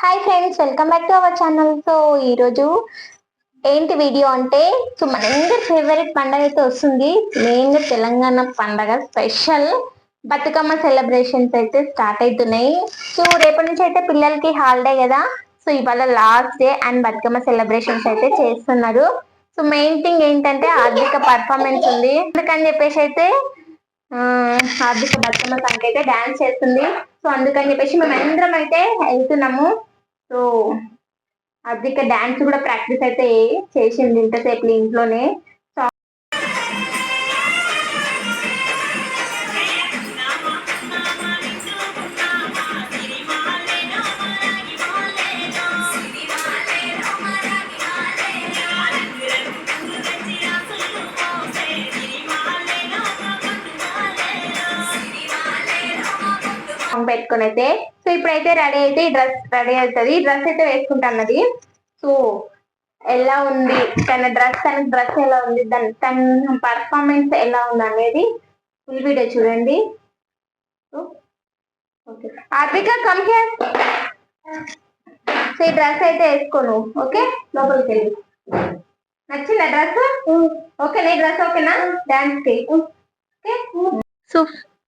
Hi friends welcome back to our channel so ఈరోజు ఏంటి video అంటే సో మనందరి ఫేవరెట్ పండగ అయితే వస్తుంది. మెయిన్గా తెలంగాణ పండగ స్పెషల్ బతుకమ్మ సెలబ్రేషన్స్ అయితే స్టార్ట్ అవుతున్నాయి. సో రేపటి నుంచి అయితే పిల్లలకి హాలిడే కదా. సో ఇవాళ last day and Bathukamma celebrations అయితే చేస్తున్నారు. సో మెయిన్ థింగ్ ఏంటంటే ఆర్థిక పర్ఫార్మెన్స్ ఉంది. అందుకని చెప్పేసి అయితే ఆ, బతుకమ్మ సంఖ్య అయితే డాన్స్ చేస్తుంది. సో అందుకని చెప్పేసి మేము అయితే వెళ్తున్నాము. సో హార్దిక డాన్స్ కూడా ప్రాక్టీస్ అయితే చేసింది ఇంతసేపు ఇంట్లోనే. పెట్టుకొని అయితే సో ఇప్పుడైతే రెడీ అయితే ఈ డ్రెస్ రెడీ అవుతుంది. డ్రెస్ అయితే వేసుకుంటున్నది సో ఎలా ఉంది? తన డ్రెస్ తన డ్రెస్ ఎలా ఉంది? దాని తన పర్ఫార్మెన్స్ ఎలా ఉంది అనేది ఫుల్ వీడియో చూడండి. Okay. Hardika come here so ఈ డ్రెస్ అయితే వేసుకోను. ఓకే? లోపలికి వెళ్ళి. నచ్చిందా డ్రెస్? ఓకే నీ డ్రెస్ ఓకేనా? డాన్స్కి ఓకే? సో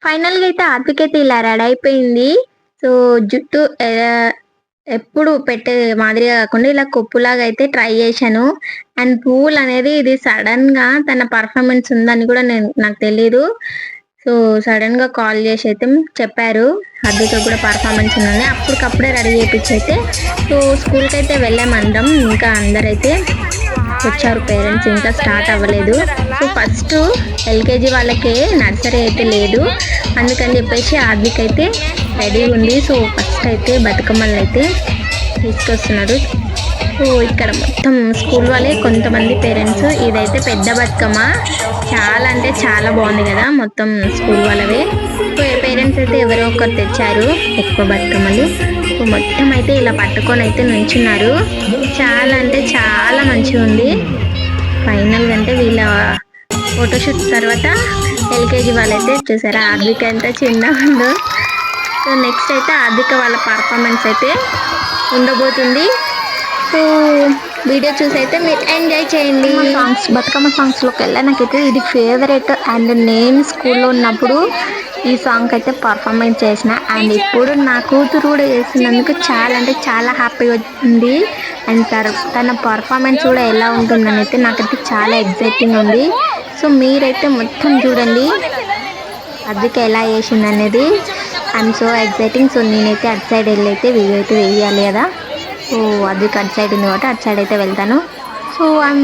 ఫైనల్గా అయితే ఆర్పిక్ అయితే ఇలా రెడీ అయిపోయింది. సో జుట్టు ఎప్పుడు పెట్టే మాదిరిగా కాకుండా ఇలా కొప్పులాగా అయితే ట్రై చేశాను. అండ్ పూల్ అనేది ఇది సడన్గా తన పర్ఫార్మెన్స్ ఉందని కూడా నేను నాకు తెలియదు సో సడన్గా కాల్ చేసి అయితే చెప్పారు. అద్దెతో కూడా పర్ఫార్మెన్స్ ఉందని. అప్పటికప్పుడే రెడీ చేయించి అయితే సో స్కూల్కి అయితే వెళ్ళాము అందరం ఇంకా అందరైతే వచ్చారు పేరెంట్స్ ఇంకా స్టార్ట్ అవ్వలేదు. సో ఫస్ట్ ఎల్కేజీ వాళ్ళకి నర్సరీ అయితే లేదు. అందుకని చెప్పేసి ఆర్బిక్ అయితే రెడీ ఉంది. సో ఫస్ట్ అయితే బతుకమ్మలు అయితే తీసుకొస్తున్నారు. సో ఇక్కడ మొత్తం స్కూల్ వాళ్ళే కొంతమంది పేరెంట్స్ ఇదైతే పెద్ద బతుకమ్మ. చాలా అంటే చాలా బాగుంది కదా మొత్తం స్కూల్ వాళ్ళవే. సో పేరెంట్స్ అయితే ఎవరో ఒకరు తెచ్చారు ఎక్కువ బతుకమ్మలు. సో మొత్తం అయితే ఇలా పట్టుకొని అయితే నుంచున్నారు చాలా అంటే చాలా మంచిగా ఉంది. ఫైనల్ అంటే వీళ్ళ ఫోటోషూట్ తర్వాత ఎల్కేజీ వాళ్ళైతే చూసారు ఆర్థిక ఎంత చిన్నగా ఉందో. సో నెక్స్ట్ అయితే ఆర్థిక వాళ్ళ పర్ఫార్మెన్స్ అయితే ఉండబోతుంది. సో వీడియో చూసి అయితే మీరు ఎంజాయ్ చేయండి. సాంగ్స్ బతుకమ్మ సాంగ్స్లోకి వెళ్ళా నాకైతే ఇది ఫేవరెట్ అండ్ నేను స్కూల్లో ఉన్నప్పుడు ఈ సాంగ్ అయితే పర్ఫార్మెన్స్ చేసిన. అండ్ ఇప్పుడు నా కూతురు కూడా చేసినందుకు చాలా అంటే చాలా హ్యాపీగా ఉంది. అండ్ తన తన పర్ఫార్మెన్స్ కూడా ఎలా ఉంటుందని అయితే నాకైతే చాలా ఎగ్జైటింగ్ ఉంది. సో మీరైతే మొత్తం చూడండి. అద్దెకి ఎలా చేసింది అనేది ఐఎమ్ సో ఎగ్జైటింగ్ సో నేనైతే అటు సైడ్ వెళ్ళి అయితే వీడియో అయితే వేయాలి కదా. సో అద్దెకి అటు సైడ్ ఉంది కాబట్టి అటు సైడ్ అయితే వెళ్తాను. సో ఐఎమ్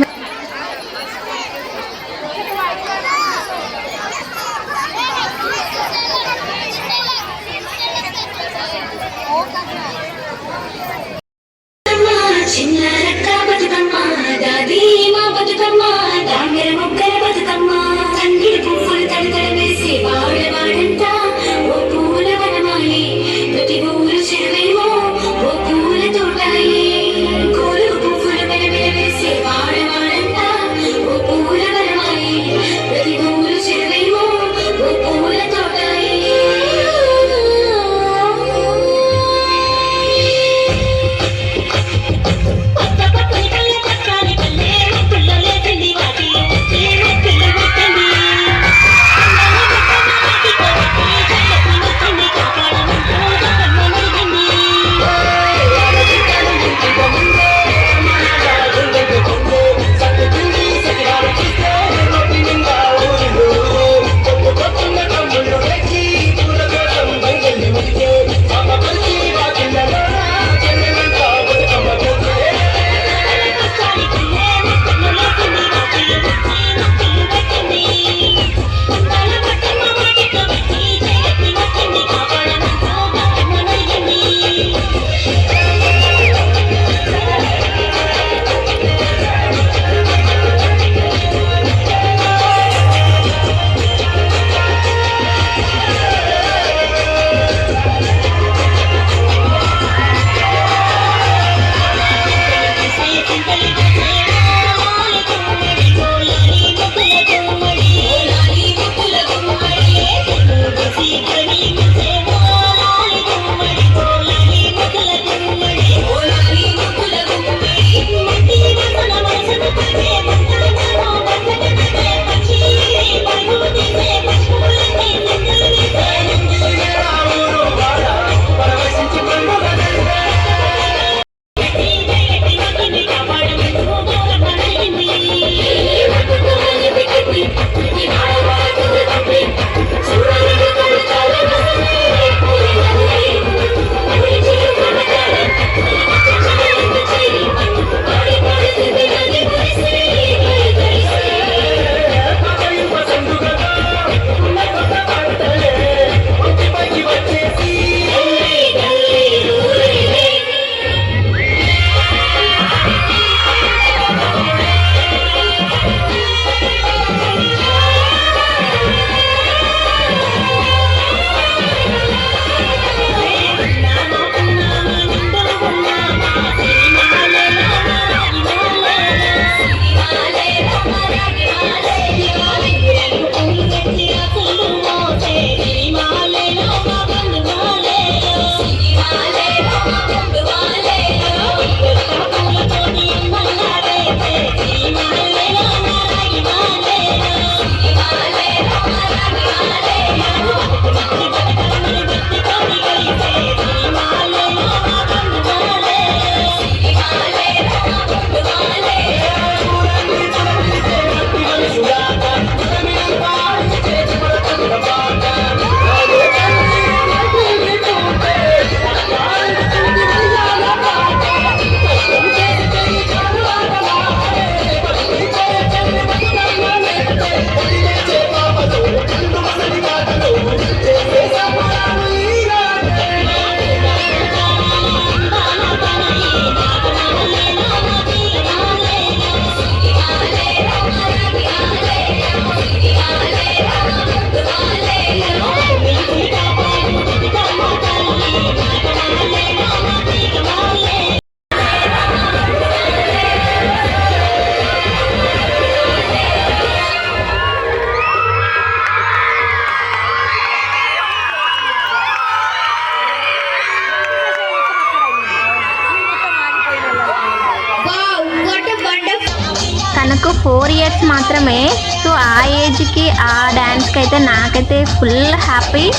తనకు ఫోర్ ఇయర్స్ మాత్రమే. సో ఆ ఏజ్కి ఆ డ్యాన్స్కి అయితే నాకైతే ఫుల్ హ్యాపీ.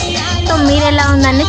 సో మీరు ఎలా ఉందని